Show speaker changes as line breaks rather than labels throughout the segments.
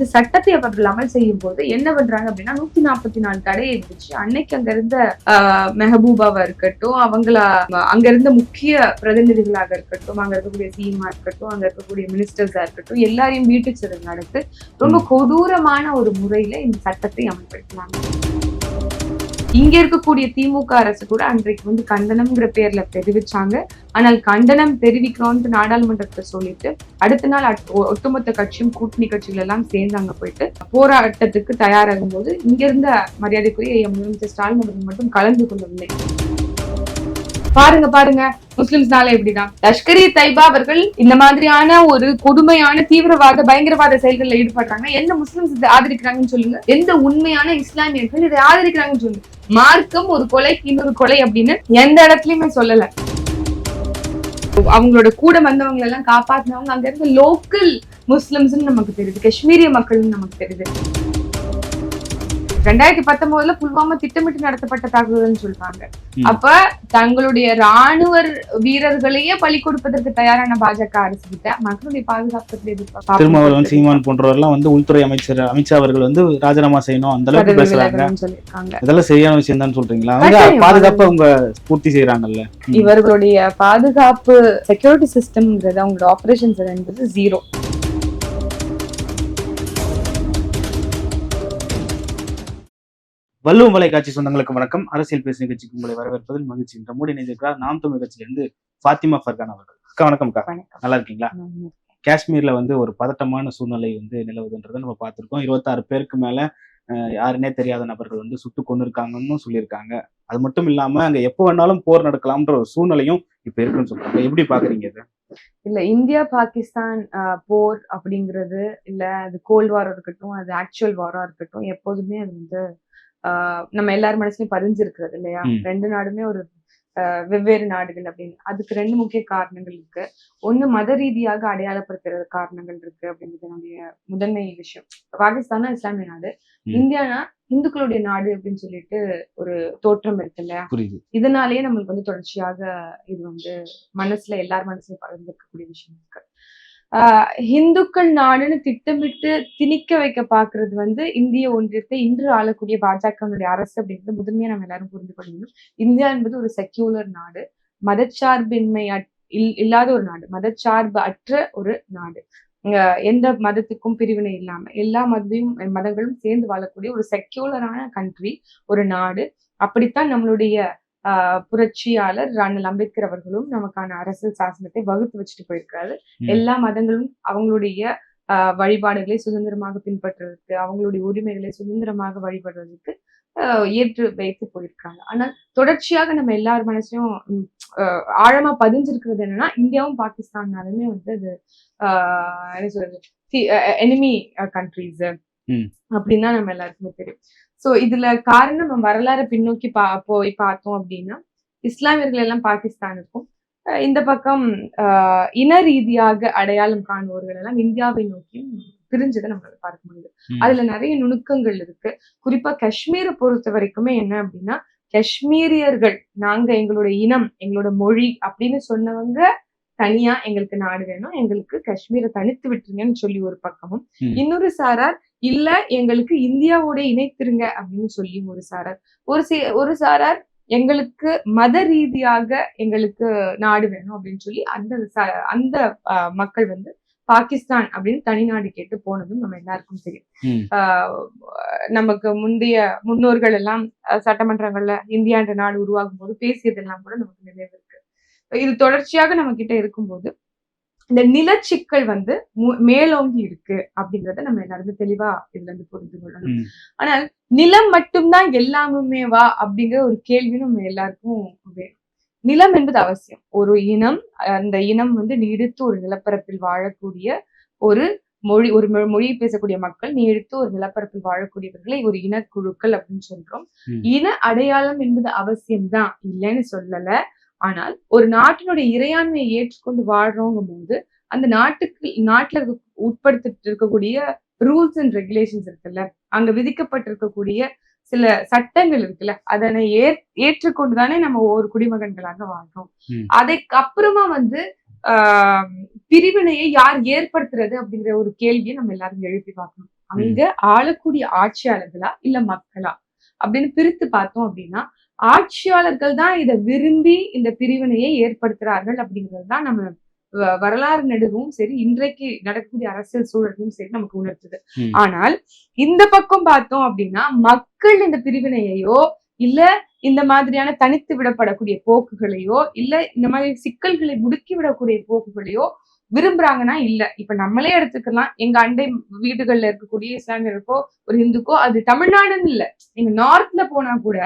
இந்த சட்டத்தை அவர்கள் அமல் செய்யும் போது என்ன பண்றாங்க அப்படின்னா நூத்தி நாற்பத்தி நாலு தடையை விதிச்சு அன்னைக்கு அங்க இருந்த மெஹபூபாவா இருக்கட்டும் அவங்கள அங்க இருந்த முக்கிய பிரதிநிதிகளாக இருக்கட்டும் அங்க இருக்கக்கூடிய சிஎம்ஆ இருக்கட்டும் அங்க இருக்கக்கூடிய மினிஸ்டர்ஸா இருக்கட்டும் எல்லாரையும் வீட்டுக்கு சிறை நடத்து ரொம்ப கொடூரமான ஒரு முறையில இந்த சட்டத்தை அமல்படுத்தினாங்க. இங்க இருக்கக்கூடிய திமுக அரசு கூட அன்றைக்கு வந்து கண்டனம்ங்கிற பேர்ல தெரிவிச்சாங்க. ஆனால் கண்டனம் தெரிவிக்கிறோம்னு நாடாளுமன்றத்தை சொல்லிட்டு அடுத்த நாள் அட்- ஒ- ஒட்டுமொத்த கட்சியும் கூட்டணி கட்சிகள் எல்லாம் சேர்ந்து அங்க போயிட்டு போராட்டத்துக்கு தயாராகும் போது இங்க இருந்த மரியாதைக்குரிய முதலமைச்சர் ஸ்டாலின் அவர்கள் மட்டும் கலந்து கொள்ளவில்லை. பாருங்க பாருங்க. முஸ்லிம்ஸ்னால இப்படிதான். லஷ்கர் இ தைபா அவர்கள் இந்த மாதிரியான ஒரு கொடுமையான தீவிரவாத பயங்கரவாத செயல்களில் ஈடுபடுறாங்க. எந்த முஸ்லிம்ஸ் இதை ஆதரிக்கிறாங்கன்னு சொல்லுங்க. எந்த உண்மையான இஸ்லாமியர்கள் இதை ஆதரிக்கிறாங்கன்னு சொல்லுங்க. மார்க்கம் ஒரு கொலை இன்னொரு கொலை அப்படின்னு எந்த இடத்துலயுமே சொல்லல. அவங்களோட கூட வந்தவங்க எல்லாம் காப்பாத்தினவங்க அங்க இருந்த லோக்கல் முஸ்லிம்ஸ் நமக்கு தெரியுது. காஷ்மீரிய மக்கள்னு நமக்கு தெரியுது. ரெண்டாயிரத்தி பத்தொன்பதுல புல்வாமா திட்டமிட்டு நடத்தப்பட்ட தாக்குதல்னு சொல்றாங்க. அப்ப தங்களுடைய ராணுவ வீரர்களையே பலி கொடுப்பதற்கு தயாரான பாஜக அரசு கிட்ட மக்களுடைய பாதுகாப்பு?
திருமாவளவன் சீமான் போன்றவர்லாம் வந்து உள்துறை அமைச்சர் அமித்ஷா அவர்கள் வந்து ராஜினாமா செய்யணும் அந்த அளவுக்கு பேசுறாங்க இதெல்லாம் சரியான விஷயம் தான் சொல்றீங்களா அவங்க. பாதுகாப்பை அவங்க பூர்த்தி செய்யறாங்கல்ல.
இவர்களுடைய பாதுகாப்பு செக்யூரிட்டி சிஸ்டம்ங்கிறது அவங்களோட ஆபரேஷன்ஸ் என்பது ஜீரோ
வள்ளுவம் வலைக்காட்சி சொந்தங்களுக்கு வணக்கம். அரசியல் பேசு நிகழ்ச்சிக்கு உங்களை வரவேற்பதில் மகிழ்ச்சி. என்ற மூடி இணைந்திருக்கிறார் நாம் தமிழ் கட்சியிலிருந்து ஃபாத்திமா ஃபர்கான் அவர்கள். அக்கா வணக்கம் அக்கா. நல்லா இருக்கீங்களா? காஷ்மீர்ல வந்து ஒரு பதட்டமான சூழ்நிலை வந்து நிலவுதுன்றதை நம்ம பார்த்திருக்கோம். இருபத்தாறு பேருக்கு மேல யாருன்னே தெரியாத நபர்கள் வந்து சுட்டு கொண்டு இருக்காங்கன்னு சொல்லியிருக்காங்க. அது மட்டும் இல்லாம அங்க எப்போ வேணாலும் போர் நடக்கலாம்ன்ற ஒரு சூழ்நிலையும் இப்ப இருக்குன்னு சொல்றாங்க. எப்படி பாக்குறீங்க இது?
இல்ல இந்தியா பாகிஸ்தான் போர் அப்படிங்கிறது இல்ல அது கோல்ட் வாரா இருக்கட்டும் அது ஆக்சுவல் வாரா இருக்கட்டும் எப்போதுமே அது வந்து நம்ம எல்லார் மனசுலயும் பதிஞ்சிருக்கிறது இல்லையா. ரெண்டு நாடுமே ஒரு வெவ்வேறு நாடுகள் அப்படின்னு. அதுக்கு ரெண்டு முக்கிய காரணங்கள் இருக்கு. ஒண்ணு மத ரீதியாக அடையாளப்படுத்துற காரணங்கள் இருக்கு அப்படிங்கிறது என்னுடைய முதன்மை விஷயம். பாகிஸ்தானா இஸ்லாமிய நாடு. இந்தியானா இந்துக்களுடைய நாடு அப்படின்னு சொல்லிட்டு ஒரு தோற்றம் இருக்கு இல்லையா? இதனாலேயே நம்மளுக்கு வந்து தொடர்ச்சியாக இது வந்து மனசுல எல்லார் மனசுலயும் பறந்துருக்கக்கூடிய விஷயம் இருக்கு. இந்துக்கள் நாடுன்னு திட்டமிட்டு திணிக்க வைக்க பாக்குறது வந்து இந்திய ஒன்றியத்தை இன்று ஆளக்கூடிய பாஜகனுடைய அரசு அப்படிங்கிறது முதன்மையா நம்ம எல்லாரும் புரிந்து கொள்ளணும். இந்தியா என்பது ஒரு செக்யூலர் நாடு. மதச்சார்பின்மை இல்- இல்லாத ஒரு நாடு. மதச்சார்பு அற்ற ஒரு நாடு. எந்த மதத்துக்கும் பிரிவினை இல்லாம எல்லா மதத்தையும் மதங்களும் சேர்ந்து வாழக்கூடிய ஒரு செக்யூலரான கண்ட்ரி ஒரு நாடு. அப்படித்தான் நம்மளுடைய புரட்சியாளர் ராணல் அம்பேத்கர் அவர்களும் நமக்கான அரசியல் சாசனத்தை வகுத்து வச்சுட்டு போயிருக்காரு. எல்லா மதங்களும் அவங்களுடைய வழிபாடுகளை சுதந்திரமாக பின்பற்றுறதுக்கு அவங்களுடைய உரிமைகளை சுதந்திரமாக வழிபடுறதுக்கு ஏற்று வைத்து போயிருக்காங்க ஆனால் தொடர்ச்சியாக நம்ம எல்லார் மனசுலயும் ஆழமா பதிஞ்சிருக்கிறது என்னன்னா இந்தியாவும் பாகிஸ்தானாலுமே வந்து அது என்ன சொல்றது எனிமி கண்ட்ரிஸ். அப்படின்னு தான் நம்ம எல்லாருக்குமே தெரியும் சோ இதுல காரணம் நம்ம வரலாறு பின்னோக்கி பா போய் பார்த்தோம் அப்படின்னா இஸ்லாமியர்கள் எல்லாம் பாகிஸ்தானுக்கும் இந்த பக்கம் ஆஹ் இன ரீதியாக அடையாளம் காணுவோர்கள் எல்லாம் இந்தியாவை நோக்கியும் பிரிஞ்சதை நம்மளால பார்க்க முடியுது. அதுல நிறைய நுணுக்கங்கள் இருக்கு குறிப்பா காஷ்மீரை பொறுத்த வரைக்குமே என்ன அப்படின்னா காஷ்மீரியர்கள் நாங்க எங்களுடைய இனம் எங்களோட மொழி அப்படின்னு சொன்னவங்க தனியா எங்களுக்கு நாடு வேணும் எங்களுக்கு காஷ்மீரை தனித்து விட்டுருங்கன்னு சொல்லி ஒரு பக்கமும். இன்னொரு சாரார் இல்ல எங்களுக்கு இந்தியாவோட இணைத்திருங்க அப்படின்னு சொல்லி ஒரு சாரார். ஒரு சி ஒரு சாரார் எங்களுக்கு மத ரீதியாக எங்களுக்கு நாடு வேணும் அப்படின்னு சொல்லி அந்த அந்த மக்கள் வந்து பாகிஸ்தான் அப்படின்னு தனிநாடு கேட்டு போனதும் நம்ம எல்லாருக்கும் தெரியும். நமக்கு முந்தைய முன்னோர்கள் எல்லாம் சட்டமன்றங்கள்ல இந்தியா என்ற நாடு உருவாகும் போது பேசியதெல்லாம் கூட நமக்கு நினைவு இருக்கு. இது தொடர்ச்சியாக நம்ம கிட்ட இருக்கும்போது இந்த நிலச்சிக்கல் வந்து மேலோங்கி இருக்கு அப்படிங்கறத நம்ம எல்லாருமே தெளிவா இதுல இருந்து புரிந்து கொள்ளணும். ஆனால் நிலம் மட்டும்தான் எல்லாமுமே வா அப்படிங்கிற ஒரு கேள்வி நம்ம எல்லாருக்கும் வேணும் நிலம் என்பது அவசியம். ஒரு இனம் அந்த இனம் வந்து நீடித்து ஒரு நிலப்பரப்பில் வாழக்கூடிய ஒரு மொழி ஒரு மொழியை பேசக்கூடிய மக்கள் நீடித்து ஒரு நிலப்பரப்பில் வாழக்கூடியவர்களை ஒரு இனக்குழுக்கள் அப்படின்னு சொல்றோம். இன அடையாளம் என்பது அவசியம்தான். இல்லைன்னு சொல்லல. ஆனால் ஒரு நாட்டினுடைய இறையாண்மையை ஏற்றுக்கொண்டு வாழ்றோங்கும் போது அந்த நாட்டுக்கு நாட்டுல உட்படுத்திட்டு இருக்கக்கூடிய ரூல்ஸ் அண்ட் ரெகுலேஷன்ஸ் இருக்குல்ல அங்க விதிக்கப்பட்டிருக்கக்கூடிய சில சட்டங்கள் இருக்குல்ல அதனை ஏற் ஏற்றுக்கொண்டுதானே நம்ம ஒரு குடிமகன்களாக வாழ்றோம்.
ம்.
அதுக்கு அப்புறமா வந்து ஆஹ் பிரிவினையை யார் ஏற்படுத்துறது அப்படிங்கிற ஒரு கேள்வியை நம்ம எல்லாரும் எழுப்பி பார்க்கணும். அங்க ஆளக்கூடிய ஆட்சியாளர்களா இல்ல மக்களா? அப்படின்னு பிரித்து பார்த்தோம் அப்படின்னா ஆட்சியாளர்கள் தான் இதை விரும்பி இந்த பிரிவினையை ஏற்படுத்துறார்கள் அப்படிங்கிறது தான் நம்ம வரலாறு நெடுவும் சரி இன்றைக்கு நடக்கக்கூடிய அரசியல் சூழலும் சரி நமக்கு உணர்த்துது. ஆனால் இந்த பக்கம் பார்த்தோம் அப்படின்னா மக்கள் இந்த பிரிவினையையோ இல்ல இந்த மாதிரியான தனித்து விடப்படக்கூடிய போக்குகளையோ இல்ல இந்த மாதிரி சிக்கல்களை முடுக்கி விடக்கூடிய போக்குகளையோ விரும்புறாங்கன்னா இல்ல. இப்ப நம்மளே எடுத்துக்கலாம். எங்க அண்டை வீடுகள்ல இருக்கக்கூடிய இஸ்லாமியருக்கோ ஒரு இந்துக்கோ அது தமிழ்நாடுன்னு இல்ல. நீங்க நார்த்ல போனா கூட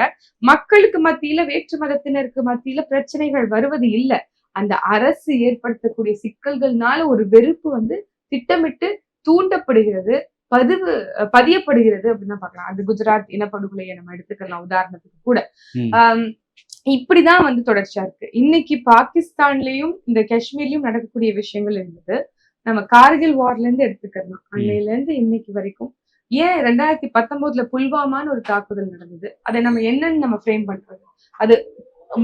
மக்களுக்கு மத்தியில வேற்று மதத்தினருக்கு மத்தியில பிரச்சனைகள் வருவது இல்ல. அந்த அரசு ஏற்படுத்தக்கூடிய சிக்கல்கள்னால ஒரு வெறுப்பு வந்து திட்டமிட்டு தூண்டப்படுகிறது பதிவு பதியப்படுகிறது அப்படின்னு பார்க்கலாம். அது குஜராத் இனப்படுகொலையை நம்ம எடுத்துக்கலாம் உதாரணத்துக்கு கூட. ஆம், இப்படிதான் வந்து தொடர்ச்சியா இருக்கு. இன்னைக்கு பாகிஸ்தான்லயும் இந்த காஷ்மீர்லயும் நடக்கக்கூடிய விஷயங்கள் என்பது நம்ம கார்கில் வார்ல இருந்து எடுத்துக்கலாம் அன்னையில இருந்து இன்னைக்கு வரைக்கும். ஏன் ரெண்டாயிரத்தி பத்தொன்பதுல புல்வாமான்னு ஒரு தாக்குதல் நடந்தது. அதை நம்ம என்னன்னு நம்ம ஃப்ரேம் பண்றது? அது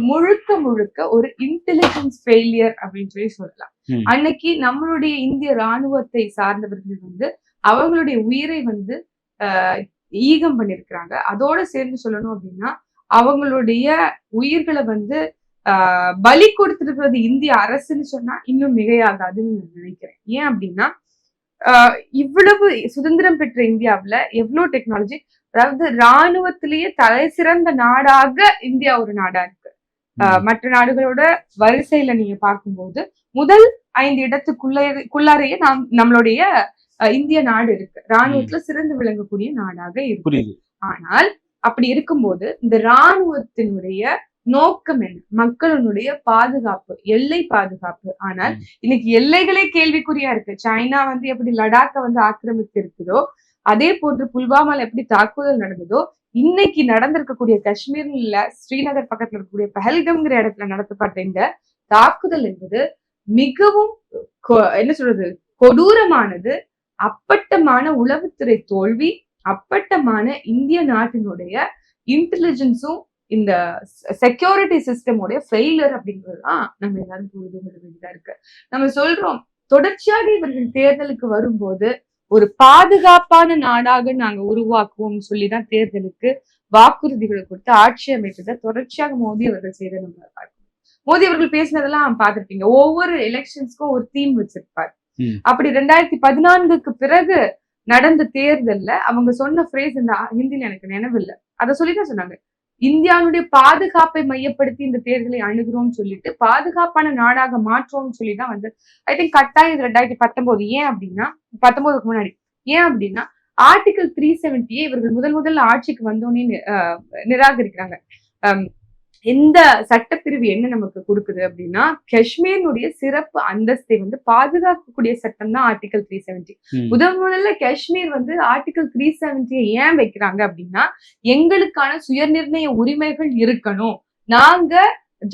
முழுக்க முழுக்க ஒரு இன்டெலிஜென்ஸ் ஃபெயிலியர் அப்படின்னு சொல்லி சொல்லலாம். அன்னைக்கு நம்மளுடைய இந்திய ராணுவத்தை சார்ந்தவர்கள் வந்து அவங்களுடைய உயிரை வந்து ஆஹ் ஈகம் பண்ணிருக்கிறாங்க அதோட சேர்ந்து சொல்லணும் அப்படின்னா அவங்களுடைய உயிர்களை வந்து பலி கொடுத்திருக்கிறது இந்திய அரசுன்னு சொன்னா இன்னும் மிகையாகாதுன்னு நான் நினைக்கிறேன். ஏன் அப்படின்னா இவ்வளவு சுதந்திரம் பெற்ற இந்தியாவுல எவ்வளவு டெக்னாலஜி அதாவது ராணுவத்திலேயே தலை சிறந்த நாடாக இந்தியா ஒரு நாடா இருக்கு. ஆஹ் மற்ற நாடுகளோட வரிசையில நீங்க பார்க்கும்போது முதல் ஐந்து இடத்துக்குள்ளேயே நாம் நம்மளுடைய இந்திய நாடு இருக்கு. ராணுவத்துல சிறந்து விளங்கக்கூடிய நாடாக இருக்கு. ஆனால் அப்படி இருக்கும்போது இந்த ராணுவத்தினுடைய நோக்கம் என்ன? மக்களுடைய பாதுகாப்பு எல்லை பாதுகாப்பு. ஆனால். இன்னைக்கு எல்லைகளே கேள்விக்குறியா இருக்கு. சைனா வந்து எப்படி லடாக்கை வந்து ஆக்கிரமித்து இருக்குதோ அதே போன்று புல்வாமால எப்படி தாக்குதல் நடந்ததோ இன்னைக்கு நடந்திருக்கக்கூடிய காஷ்மீர்ல ஸ்ரீநகர் பக்கத்துல இருக்கக்கூடிய பஹல்கம்ங்கிற இடத்துல நடத்தப்பட்ட இந்த தாக்குதல் என்பது மிகவும் என்ன சொல்றது கொடூரமானது அப்பட்டமான உளவுத்துறை தோல்வி அப்பட்டமான இந்திய நாட்டினுடைய இன்டெலிஜென்ஸும் இந்த செக்யூரிட்டி சிஸ்டமோடைய ஃபெயிலர் அப்படிங்கிறது தான் நம்ம எல்லாரும் புரிந்து கொள்ள வேண்டியதா இருக்கு. நம்ம சொல்றோம் தொடர்ச்சியாக இவர்கள் தேர்தலுக்கு வரும்போது ஒரு பாதுகாப்பான நாடாக நாங்க உருவாக்குவோம் சொல்லிதான் தேர்தலுக்கு வாக்குறுதிகளை கொடுத்து ஆட்சி அமைப்பதை தொடர்ச்சியாக மோடி அவர்கள் செய்த நம்ம பார்க்கணும். மோடி அவர்கள் பேசினதெல்லாம் பார்த்திருப்பீங்க. ஒவ்வொரு எலெக்ஷன்ஸ்க்கும் ஒரு தீம் வச்சிருப்பார். அப்படி ரெண்டாயிரத்தி பதினான்குக்கு பிறகு நடந்த தேர்தல்ல அவங்க சொன்ன ஃப்ரேஸ் இந்த ஹிந்தியில் எனக்கு நினைவில்லை. அதை சொல்லிதான் சொன்னாங்க. இந்தியாவுடைய பாதுகாப்பை மையப்படுத்தி இந்த தேர்தலை அணுகிறோம்னு சொல்லிட்டு பாதுகாப்பான நாடாக மாற்றோம்னு சொல்லி தான் வந்து ஐ திங்க் கட்டாயம் இது ரெண்டாயிரத்தி பத்தொன்பது. ஏன் அப்படின்னா பத்தொன்பதுக்கு முன்னாடி ஏன் அப்படின்னா ஆர்டிகல் த்ரீ செவன்டியே இவர்கள் முதல் முதல்ல ஆட்சிக்கு வந்தோடனே நிராகரிக்கிறாங்க. இந்த சட்டப்பிரிவு என்ன நமக்கு கொடுக்குது அப்படின்னா காஷ்மீரினுடைய சிறப்பு அந்தஸ்தை வந்து பாதுகாக்கக்கூடிய சட்டம் தான் ஆர்டிகல் த்ரீ செவன்டி. முதல் முதல்ல காஷ்மீர் வந்து ஆர்டிகல் த்ரீ செவன்டியை ஏன் வைக்கிறாங்க அப்படின்னா எங்களுக்கான சுயநிர்ணய உரிமைகள் இருக்கணும். நாங்க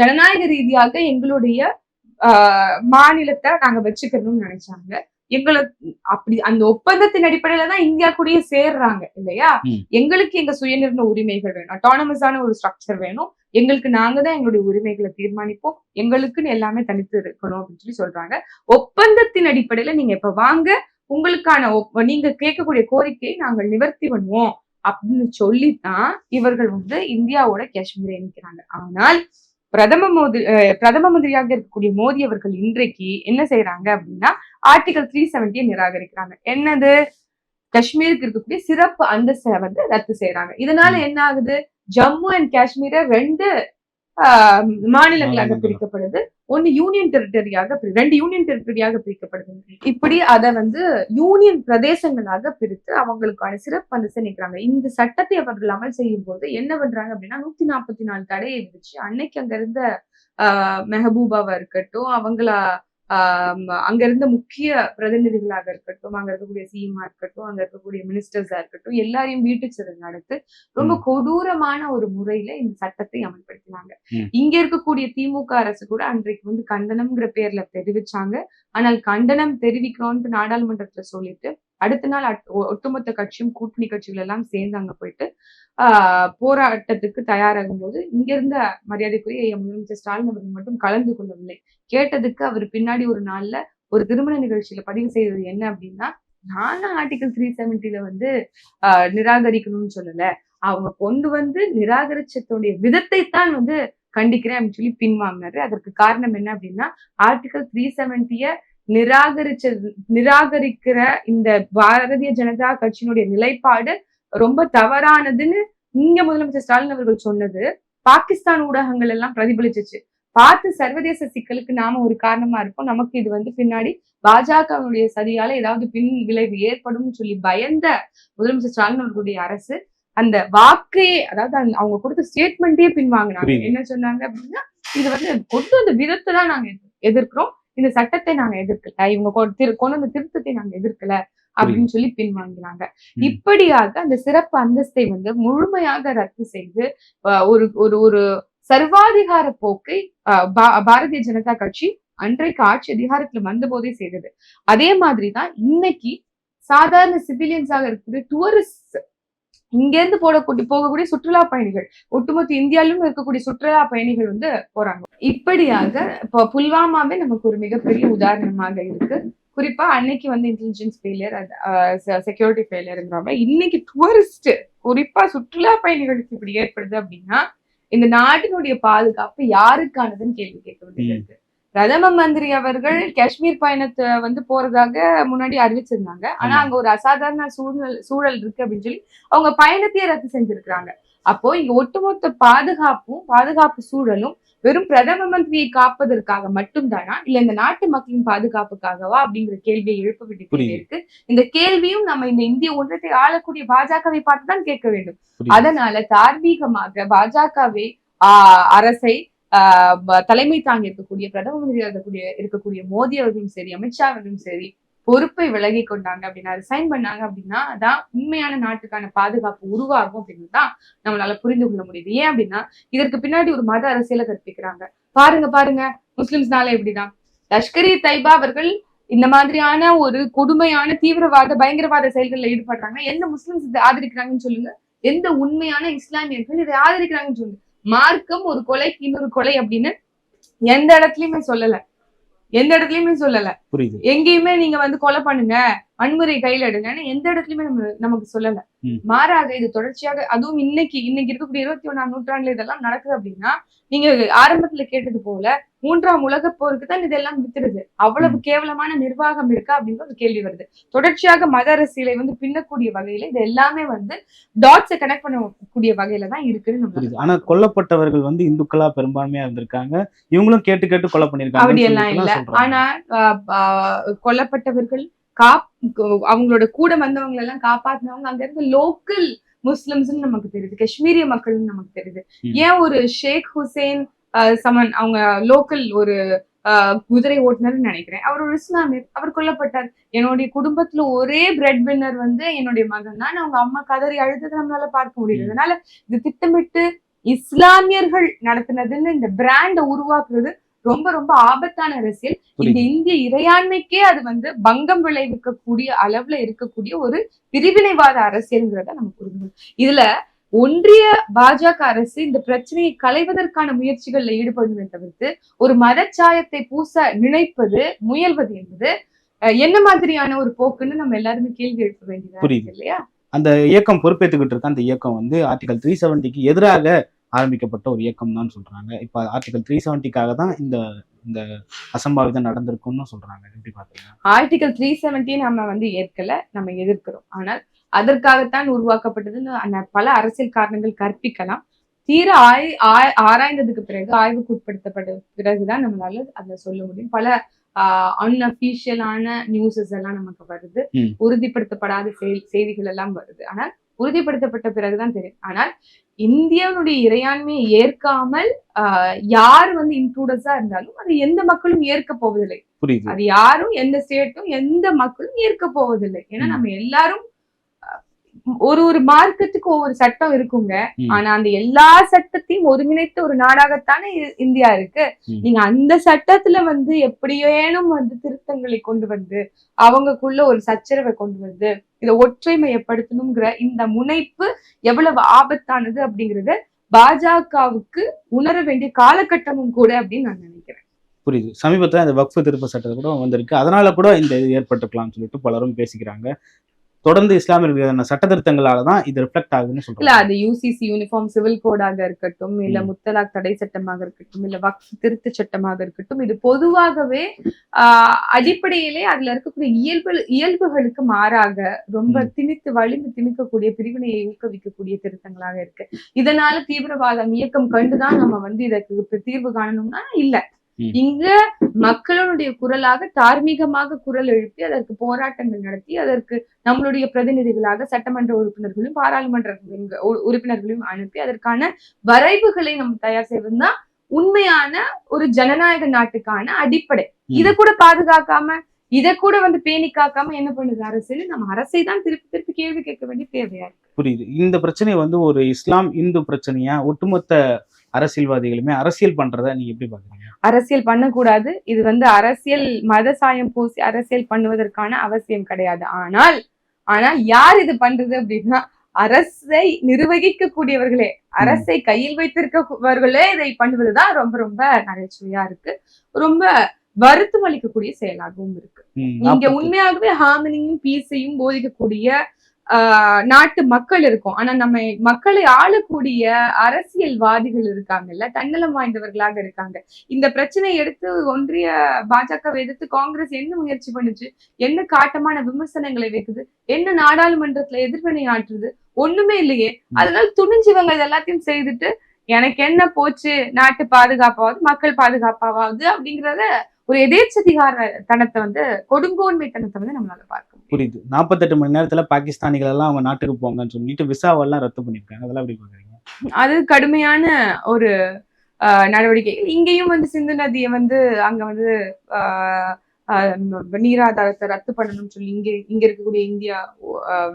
ஜனநாயக ரீதியாக எங்களுடைய மாநிலத்தை நாங்க வச்சுக்கணும்னு நினைச்சாங்க. எங்களை அப்படி அந்த ஒப்பந்தத்தின் அடிப்படையில தான் இந்தியா கூடயே சேர்றாங்க இல்லையா. எங்களுக்கு எங்க சுயநிர்ணய உரிமைகள் வேணும். அட்டானமஸான ஒரு ஸ்ட்ரக்சர் வேணும். எங்களுக்கு நாங்க தான் எங்களுடைய உரிமைகளை தீர்மானிப்போம். எங்களுக்குன்னு எல்லாமே தனித்து இருக்கணும் அப்படின்னு சொல்லி சொல்றாங்க. ஒப்பந்தத்தின் அடிப்படையில நீங்க இப்ப வாங்க உங்களுக்கான நீங்க கேட்கக்கூடிய கோரிக்கையை நாங்கள் நிவர்த்தி பண்ணுவோம் அப்படின்னு சொல்லித்தான் இவர்கள் வந்து இந்தியாவோட காஷ்மீரை இணைக்கிறாங்க. ஆனால் பிரதம அஹ் பிரதம மந்திரியாக இருக்கக்கூடிய மோடி அவர்கள் இன்றைக்கு என்ன செய்யறாங்க அப்படின்னா ஆர்டிகல் த்ரீ செவன்டியை நிராகரிக்கிறாங்க. என்னது? காஷ்மீருக்கு இருக்கக்கூடிய சிறப்பு அந்தஸ்தை வந்து ரத்து செய்யறாங்க இதனால என்ன ஆகுது? ஜம்மு அண்ட் காஷ்மீரை ரெண்டு மாநிலங்களாக
மாநிலங்களா.
பிரிக்கப்படுது. ஒன்னு யூனியன் டெரிட்டரியாக பிரி- ரெண்டு யூனியன் டெரிட்டரியாக பிரிக்கப்படுது. இப்படி அதை வந்து யூனியன் பிரதேசங்களாக பிரித்து அவங்களுக்கான சிறப்பு அந்தஸ்தை நிற்கிறாங்க இந்த சட்டத்தை அவர்கள் அமல் செய்யும் போது என்ன பண்றாங்க அப்படின்னா நூத்தி நாற்பத்தி நாலு தடையை விதிச்சு அன்னைக்கு அங்க இருந்த மெஹபூபாவா இருக்கட்டும் அவங்கள அங்க இருந்த முக்கிய பிரதிநிதிகளாக இருக்கட்டும் அங்க இருக்கக்கூடிய சிஎம்ஆ இருக்கட்டும் அங்க இருக்கக்கூடிய மினிஸ்டர்ஸா இருக்கட்டும் எல்லாரையும் வீட்டு சிறை நடத்து ரொம்ப. கொடூரமான ஒரு முறையில இந்த சட்டத்தை அமல்படுத்தினாங்க. இங்க இருக்கக்கூடிய திமுக அரசு கூட அன்றைக்கு வந்து கண்டனம்ங்கிற பேர்ல தெரிவிச்சாங்க ஆனால் கண்டனம் தெரிவிக்கிறோம்னு நாடாளுமன்றத்துல சொல்லிட்டு அடுத்த நாள் அட்- ஒ- ஒட்டுமொத்த கட்சியும் கூட்டணி கட்சிகள் எல்லாம் சேர்ந்து அங்க போயிட்டு போராட்டத்துக்கு தயாராகும் போது இங்க இருந்த மரியாதைக்குரிய ஐயா முதலமைச்சர் ஸ்டாலின் அவர்கள் மட்டும் கலந்து கொள்ளவில்லை. கேட்டதுக்கு அவர் பின்னாடி ஒரு நாள்ல ஒரு திருமண நிகழ்ச்சியில பதிவு செய்தது என்ன அப்படின்னா நானும் ஆர்டிகல் த்ரீ செவன்டில வந்து ஆஹ், நிராகரிக்கணும்னு சொல்லல. அவங்க கொண்டு வந்து நிராகரிச்சதுடைய விதத்தை தான் வந்து கண்டிக்கிறேன் அப்படின்னு சொல்லி பின்வாங்கினாரு. அதற்கு காரணம் என்ன அப்படின்னா ஆர்டிகல் த்ரீ செவன்டிய நிராகரிச்ச நிராகரிக்கிற இந்த பாரதிய ஜனதா கட்சியினுடைய நிலைப்பாடு ரொம்ப தவறானதுன்னு இங்க முதலமைச்சர் ஸ்டாலின் அவர்கள் சொன்னது. பாகிஸ்தான் ஊடகங்கள் எல்லாம் பிரதிபலிச்சிச்சு. பார்த்து சர்வதேச சிக்கலுக்கு நாம ஒரு காரணமா இருப்போம். நமக்கு இது வந்து பின்னாடி பாஜகவினுடைய சதியால ஏதாவது பின் விளைவு ஏற்படும் சொல்லி பயந்த முதலமைச்சர் ஸ்டாலின் அவர்களுடைய அரசு அந்த வாக்கையே அதாவது அவங்க கொடுத்த ஸ்டேட்மெண்ட்டே பின்வாங்கினாங்க. என்ன சொன்னாங்க அப்படின்னா இது வந்து கொண்டு வந்த விதத்தை தான் நாங்க எதிர்- எதிர்க்கிறோம். இந்த சட்டத்தை நாங்க எதிர்க்கல. இவங்க திரு- கொண்டு வந்த திருத்தத்தை நாங்க எதிர்க்கல அப்படின்னு சொல்லி பின்வாங்கினாங்க. இப்படியாக அந்த சிறப்பு அந்தஸ்தை வந்து முழுமையாக ரத்து செய்து ஒரு ஒரு ஒரு சர்வாதிகார போக்கை அஹ், பா- பாரதிய ஜனதா கட்சி அன்றைக்கு ஆட்சி அதிகாரத்துல வந்த போதே செய்தது. அதே மாதிரிதான் இன்னைக்கு சாதாரண சிவிலியன்ஸாக இருக்கக்கூடிய டூரிஸ்ட் இங்க இருந்து போடக்கூடிய போகக்கூடிய சுற்றுலா பயணிகள் ஒட்டுமொத்த இந்தியாவிலும் இருக்கக்கூடிய சுற்றுலா பயணிகள் வந்து போறாங்க. இப்படியாக இப்போ புல்வாமாவே நமக்கு ஒரு மிகப்பெரிய உதாரணமாக இருக்கு. குறிப்பா அன்னைக்கு வந்து இன்டெலிஜென்ஸ் ஃபெயிலியர் செக்யூரிட்டி ஃபெயிலியருங்கிறவங்க இன்னைக்கு டூரிஸ்ட் குறிப்பா சுற்றுலா பயணிகளுக்கு இப்படி ஏற்படுது அப்படின்னா இந்த நாட்டினுடைய பாதுகாப்பு யாருக்கானதுன்னு கேள்வி கேட்க. இருக்கு. பிரதம மந்திரி அவர்கள் காஷ்மீர் பயணத்தை வந்து போறதாக முன்னாடி அறிவிச்சிருந்தாங்க ஆனா. அங்க ஒரு அசாதாரண சூழல் சூழல் இருக்கு அப்படின்னு சொல்லி அவங்க பயணத்தையே ரத்து செஞ்சிருக்கிறாங்க அப்போ இங்க ஒட்டுமொத்த பாதுகாப்பும் பாதுகாப்பு சூழலும் வெறும் பிரதம மந்திரியை காப்பதற்காக மட்டும்தானா இல்ல இந்த நாட்டு மக்களின் பாதுகாப்புக்காகவா அப்படிங்கிற கேள்வியை எழுப்ப வேண்டிய. இருக்கு இந்த கேள்வியும் நம்ம இந்த இந்திய ஒன்றியத்தை ஆளக்கூடிய பாஜகவை பார்த்து தான் கேட்க வேண்டும். அதனால தார்மீகமாக பாஜகவை ஆஹ் அரசை தலைமை தாங்கி இருக்கக்கூடிய பிரதம மந்திரியாக இருக்கக்கூடிய இருக்கக்கூடிய மோடி அவர்களும் சரி அமித்ஷா அவர்களும் சரி பொறுப்பை விலகி கொண்டாங்க அப்படின்னா ரிசைன் பண்ணாங்க அப்படின்னா அதான் உண்மையான நாட்டுக்கான பாதுகாப்பு உருவாகும் அப்படின்னு தான் நம்மளால புரிந்து கொள்ள முடியுது. ஏன் அப்படின்னா இதற்கு பின்னாடி ஒரு மத அரசியலை கற்பிக்கிறாங்க. பாருங்க பாருங்க முஸ்லிம்ஸ்னால எப்படிதான் லஷ்கரி தைபா அவர்கள் இந்த மாதிரியான ஒரு கொடுமையான தீவிரவாத பயங்கரவாத செயல்களில் ஈடுபடுறாங்க. எந்த முஸ்லிம்ஸ் இதை ஆதரிக்கிறாங்கன்னு சொல்லுங்க. எந்த உண்மையான இஸ்லாமியர்கள் இதை ஆதரிக்கிறாங்கன்னு சொல்லுங்க. மார்க்கம் ஒரு கொலைக்கு இன்னொரு கொலை அப்படின்னு எந்த இடத்துலயுமே சொல்லல. எந்த இடத்துலயுமே சொல்லல.
புரியுது.
எங்கேயுமே நீங்க வந்து கொலை பண்ணுங்க வன்முறை கையில எடுங்கன்னு எந்த இடத்துலயுமே நம்ம நமக்கு சொல்லல. மாறாக இது தொடர்ச்சியாக அதுவும் இன்னைக்கு இன்னைக்கு இருக்கக்கூடிய இருபத்தி ஒண்ணாம் நூற்றாண்டுல இதெல்லாம் நடக்குது அப்படின்னா நீங்க ஆரம்பத்துல கேட்டது போல மூன்றாம் உலக போருக்கு தான் இதெல்லாம் வித்துருது அவ்வளவு கேவலமான நிர்வாகம் இருக்கா அப்படிங்கிற ஒரு கேள்வி வருது. தொடர்ச்சியாக மத அரசியலை வந்து பின்னக்கூடிய வகையில இது எல்லாமே வந்து டாட்ஸை கனெக்ட் பண்ணக்கூடிய வகையில தான் இருக்குன்னு
புரியுது. ஆனா கொல்லப்பட்டவர்கள் வந்து இந்துக்களா பெரும்பான்மையா இருந்திருக்காங்க. இவங்களும் கேட்டு கேட்டு கொலை பண்ணிருக்காங்க
அப்படியெல்லாம் இல்ல. ஆனா கொல்லப்பட்டவர்கள் காப் அவங்களோட கூட வந்தவங்க எல்லாம் காப்பாத்தினவங்க அங்க இருந்த லோக்கல் முஸ்லிம்ஸ் நமக்கு தெரியுது. காஷ்மீரிய மக்கள்னு நமக்கு தெரியுது. ஏன் ஒரு ஷேக் ஹுசேன் சமன் அவங்க லோக்கல் ஒரு குதிரை ஓட்டுநர்னு நினைக்கிறேன். அவர் ஒரு இஸ்லாமியர். அவர் கொல்லப்பட்டார். என்னுடைய குடும்பத்துல ஒரே பிரெட் வின்னர் வந்து என்னுடைய மகன் தான். அவங்க அம்மா கதறி அழுததை நம்மளால பார்க்க முடியுது
ம்.
அதனால இது திட்டமிட்டு இஸ்லாமியர்கள் நடத்தினதுன்னு இந்த பிராண்ட உருவாக்குறது ரொம்ப ரொம்ப ஆபத்தான அரசியல். இந்த இந்திய இறையாண்மைக்கே அது வந்து பங்கம் விளைவிக்கக்கூடிய அளவுல இருக்கக்கூடிய ஒரு பிரிவினைவாத அரசியல்ங்கிறத நம்ம புரிஞ்சுக்கணும். இதுல ஒன்றிய பாஜக அரசு இந்த பிரச்சனையை களைவதற்கான முயற்சிகள்ல ஈடுபடுமே தவிர்த்து ஒரு மதச்சாயத்தை பூச நினைப்பது முயல்வது என்பது என்ன மாதிரியான ஒரு போக்குன்னு நம்ம எல்லாருமே கேள்வி எழுப்ப வேண்டியதா
புரியுது.
இல்லையா
அந்த இயக்கம் பொறுப்பேற்றுக்கிட்டு இருக்க அந்த இயக்கம் வந்து ஆர்டிகல் த்ரீ செவன்ட்டிக்கு எதிராக ஆரம்பிக்கப்பட்ட ஒரு இயக்கம் தான் சொல்றாங்க. இப்ப ஆர்டிகல் த்ரீ செவன்ட்டிக்காக தான் இந்த இந்த அசம்பாவிதம் நடந்திருக்கும்னு சொல்றாங்க. எப்படி பாத்தீங்க
ஆர்டிகல் த்ரீ செவன்டி நம்ம வந்து ஏற்கல நம்ம எதிர்க்கிறோம். ஆனால் அதற்காகத்தான் உருவாக்கப்பட்டதுன்னு பல அரசியல் காரணங்கள் கற்பிக்கலாம். தீர ஆய் ஆராய்ந்ததுக்கு பிறகு ஆய்வுக்கு உட்படுத்தப்பட்ட பிறகுதான் நம்மளால அதை சொல்ல முடியும். பல அன்அபிஷியலான நியூஸஸ் எல்லாம் நமக்கு வருது. உறுதிப்படுத்தப்படாத செய்- செய்திகள் எல்லாம் வருது. ஆனால் உறுதிப்படுத்தப்பட்ட பிறகுதான் தெரியும். ஆனால் இந்தியாவுடைய இறையாண்மையை ஏற்காமல் யார் வந்து இன்க்ளூடஸா இருந்தாலும் அது எந்த மக்களும் ஏற்க போவதில்லை. அது யாரும் எந்த ஸ்டேட்டும் எந்த மக்களும் ஏற்க போவதில்லை. ஏன்னா. நம்ம எல்லாரும் ஒரு ஒரு மார்க்கத்துக்கு ஒவ்வொரு சட்டம் இருக்குங்க. ஆனா அந்த எல்லா சட்டத்தையும் ஒருங்கிணைத்த ஒரு நாடாகத்தானே இந்தியா இருக்கு. நீங்க அந்த சட்டத்துல வந்து எப்படியேனும் வந்து திருத்தங்களை கொண்டு வந்து அவங்கக்குள்ள ஒரு சச்சரவை கொண்டு வந்து இதை ஒற்றைமையப்படுத்தணுங்கிற இந்த முனைப்பு எவ்வளவு ஆபத்தானது அப்படிங்கறத பாஜகவுக்கு உணர வேண்டிய காலகட்டமும் கூட அப்படின்னு நான் நினைக்கிறேன்.
புரியுது. சமீபத்துல அந்த வக்ஃபு திருப்ப சட்டம் கூட வந்திருக்கு. அதனால கூட இந்த இது ஏற்பட்டிருக்கலாம்னு சொல்லிட்டு பலரும் பேசிக்கிறாங்க. தொடர்ந்து இஸ்லாமிய சட்ட திருத்தங்களால தான் இது ரிஃப்ளெக்ட் ஆகுதுன்னு
இல்ல
சொல்றாங்க
அது யூசிசி யூனிஃபார்ம் சிவில் கோடாக இருக்கட்டும் இல்ல. முத்தலாக் தடை சட்டமாக இருக்கட்டும் இல்ல வக்ஃப் திருத்த சட்டமாக இருக்கட்டும் இது பொதுவாகவே அடிப்படையிலே அதுல இருக்கக்கூடிய இயல்பு இயல்புகளுக்கு மாறாக ரொம்ப. திணித்து வலிந்து திணிக்கக்கூடிய பிரிவினையை ஊக்குவிக்கக்கூடிய திருத்தங்களாக இருக்கு இதனால தீவிரவாதம் இயக்கம் கண்டுதான் நம்ம வந்து இதற்கு தீர்வு காணணும்னா இல்ல. இங்க மக்களுடைய குரலாக தார்மீகமாக குரல் எழுப்பி அதற்கு போராட்டங்கள் நடத்தி அதற்கு நம்மளுடைய பிரதிநிதிகளாக சட்டமன்ற உறுப்பினர்களையும் பாராளுமன்ற உறுப்பினர்களையும் அனுப்பி அதற்கான வரைவுகளை நம்ம தயார் செய்வதுதான் உண்மையான ஒரு ஜனநாயக நாட்டுக்கான அடிப்படை. இத கூட பாதுகாக்காம இத கூட வந்து பேணி காக்காம என்ன பண்ணுது அரசு நம்ம அரசை தான் திருப்பி திருப்பி கேள்வி கேட்க வேண்டிய தேவையா இருக்கு?
புரியுது. இந்த பிரச்சனை வந்து ஒரு இஸ்லாம் இந்து பிரச்சனையா? ஒட்டுமொத்த அரசியல்வாதிகளுமே அரசியல் பண்றத நீங்க எப்படி பாக்குறீங்க?
அரசியல் பண்ணக்கூடாது. இது வந்து அரசியல் மத சாயம் பூசி அரசியல் பண்ணுவதற்கான அவசியம் கிடையாது. ஆனால் ஆனால் யார் இது பண்றது அப்படின்னா அரசை நிர்வகிக்க கூடியவர்களே அரசை கையில் வைத்திருக்கவர்களே இதை பண்ணுவதுதான் ரொம்ப ரொம்ப நகைச்சுவையா இருக்கு. ரொம்ப வருத்தம் அளிக்கக்கூடிய செயலாகவும் இருக்கு. இங்க உண்மையாகவே ஹார்மனியும் பீஸையும் போதிக்கக்கூடிய நாட்டு மக்கள் இருக்கும். ஆனா நம்ம மக்களை ஆளக்கூடிய அரசியல்வாதிகள் இருக்காங்கல்ல தன்னலம் வாய்ந்தவர்களாக இருக்காங்க. இந்த பிரச்சனையை எடுத்து ஒன்றிய பாஜக எதிர்த்து காங்கிரஸ் என்ன முயற்சி பண்ணுச்சு? என்ன காட்டமான விமர்சனங்களை வைக்குது? என்ன நாடாளுமன்றத்துல எதிர்வினை ஆற்றுது? ஒண்ணுமே இல்லையே. அதனால துணிஞ்சு இவங்க இது எல்லாத்தையும் செய்துட்டு எனக்கு என்ன போச்சு? நாட்டு பாதுகாப்பாவது மக்கள் பாதுகாப்பாவது அப்படிங்கறத ஒரு எதேச்சதிகார தனத்தை வந்து கொடுங்கோன்மை தனத்தை வந்து நம்மளால பார்க்க
புரியுது. நாற்பத்தெட்டு மணி நேரத்துல பாகிஸ்தானிகள் எல்லாம் அவங்க நாட்டுக்கு போங்கன்னு சொல்லிட்டு விசாவெல்லாம் ரத்து பண்ணிருக்காங்க. அதெல்லாம் எப்படி பாக்குறீங்க?
அது கடுமையான ஒரு ஆஹ், நடவடிக்கைகள் இங்கேயும் வந்து சிந்து நதியை வந்து அங்க வந்து நீராதாரத்தை ரத்து பண்ணணும்னு சொல்லி இங்க இங்க இருக்கக்கூடிய இந்தியா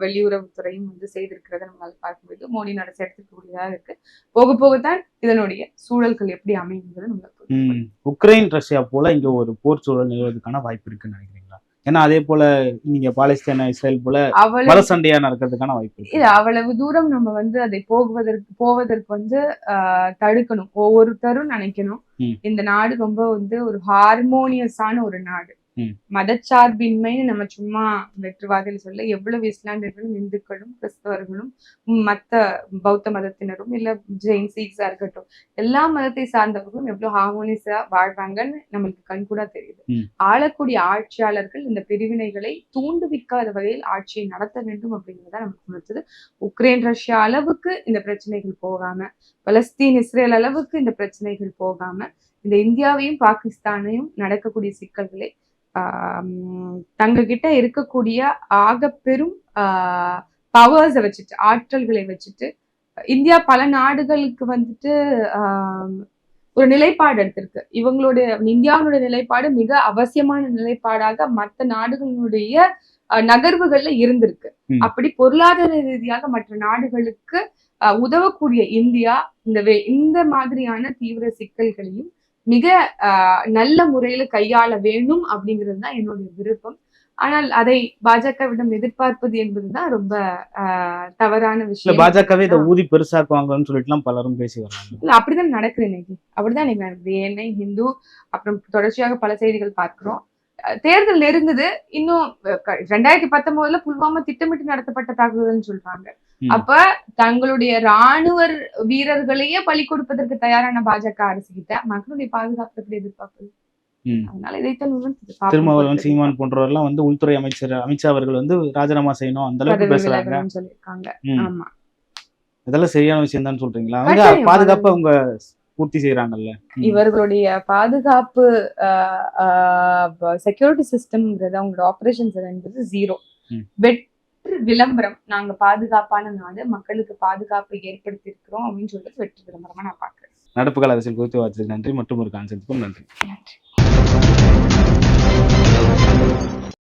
வெளியுறவுத்துறையும் வந்து செய்திருக்கிறத நம்மளால பார்க்க முடியுது. மோடி அரசு எடுத்துக்கக்கூடியதா இருக்கு. போக போகத்தான் இதனுடைய சூழல்கள் எப்படி அமையுங்கிறது நம்மளுக்கு
உக்ரைன் ரஷ்யா போல இங்க ஒரு போர் சூழல் நிலவுவதற்கான வாய்ப்பு இருக்குன்னு நினைக்கிறீங்களா ஏன்னா அதே போல நீங்க பாலஸ்தீன இஸ்ரேல் போல பல சண்டையா நடக்கிறதுக்கான வாய்ப்பு
இல்ல அவ்வளவு தூரம் நம்ம வந்து அதை போகுவதற்கு போவதற்கு வந்து தடுக்கணும் ஒவ்வொருத்தரும் நினைக்கணும். இந்த நாடு ரொம்ப வந்து ஒரு ஹார்மோனியஸான ஒரு நாடு. மதச்சார்பின்மைன்னு நம்ம சும்மா வெற்றுவாதிகள் சொல்ல எவ்வளவு இஸ்லாமியர்களும் இந்துக்களும் கிறிஸ்தவர்களும் மத்த பௌத்த மதத்தினரும் இல்ல ஜெயின் சீக்ஸா இருக்கட்டும் எல்லா மதத்தை சார்ந்தவர்களும் எவ்வளவு ஹார்மோனியஸா வாழ்றாங்கன்னு நம்மளுக்கு கண்கூடா தெரியுது. ஆளக்கூடிய ஆட்சியாளர்கள் இந்த பிரிவினைகளை தூண்டுவிக்காத வகையில் ஆட்சியை நடத்த வேண்டும் அப்படிங்கிறத நமக்கு உணர்த்தது. உக்ரைன் ரஷ்யா அளவுக்கு இந்த பிரச்சனைகள் போகாம பலஸ்தீன் இஸ்ரேல் அளவுக்கு இந்த பிரச்சனைகள் போகாம இந்த இந்தியாவையும் பாகிஸ்தானையும் நடக்கக்கூடிய சிக்கல்களை ஆஹ் தங்க கிட்ட இருக்கக்கூடிய ஆகப்பெரும் பவர்ஸை வச்சுட்டு ஆற்றல்களை வச்சுட்டு இந்தியா பல நாடுகளுக்கு வந்துட்டு ஆஹ் ஒரு நிலைப்பாடு எடுத்திருக்கு இவங்களுடைய இந்தியாவுடைய நிலைப்பாடு மிக அவசியமான நிலைப்பாடாக மற்ற நாடுகளுடைய நகர்வுகள்ல இருந்திருக்கு. அப்படி பொருளாதார ரீதியாக மற்ற நாடுகளுக்கு உதவக்கூடிய இந்தியா இந்த வே- இந்த மாதிரியான தீவிர சிக்கல்களையும் மிக நல்ல முறையில கையாள வேண்டும் அப்படிங்கிறது தான் என்னுடைய விருப்பம். ஆனால் அதை பாஜகவிடம் எதிர்பார்ப்பது என்பதுதான் ரொம்ப தவறான விஷயம்.
பாஜகவே இதை ஊதி பெருசாக்குவாங்கன்னு சொல்லிட்டு பலரும் பேசி வர்றாங்க.
இல்ல அப்படிதான் நடக்குது இன்னைக்கு. அப்படிதான் இன்னைக்கு நடக்குது. ஏனை ஹிந்து அப்புறம் தொடர்ச்சியாக பல செய்திகள் பார்க்கிறோம். தேர்தல் நெருங்குது. இன்னும் ரெண்டாயிரத்தி பத்தொன்பதுல புல்வாமா திட்டமிட்டு நடத்தப்பட்ட தாக்குதல்னு சொல்றாங்க. அப்ப தங்களுடைய ராணுவ வீரர்களையே பலி கொடுப்பதற்கு தயாரான பாஜக அரசு கிட்ட மக்களுடைய பாதுகாப்பு எப்படி எதிர்பார்ப்பது
ம்.
அதனால இதைத்தான் உணர்த்துது. பாப்போம்
திருமாவளவன் சீமான் போன்றவரெல்லாம் வந்து உள்துறை அமைச்சர் அமித்ஷா அவர்கள் வந்து ராஜினாமா செய்யணும் அந்த அளவுக்கு பேசுறாங்க இதெல்லாம் சரியான விஷயம் தான் சொல்றீங்களா அவங்க. பாதுகாப்பை அவங்க பூர்த்தி செய்யறாங்கல்ல.
இவர்களுடைய பாதுகாப்பு செக்யூரிட்டி சிஸ்டம்ங்கிறது அவங்களோட ஆபரேஷன்ஸ் என்பது ஜீரோ
ம்.
வெற்று விளம்பரம். நாங்க பாதுகாப்பான நாடு மக்களுக்கு பாதுகாப்பை ஏற்படுத்தி இருக்கிறோம் அப்படின்னு சொல்லிட்டு வெற்று விளம்பரமா நான் பாக்குறேன்
நடப்பு கால அரசியல் குறித்து வார்த்தைக்கு நன்றி. மற்றும் ஒரு கான்செப்டுக்கும் நன்றி.
நன்றி.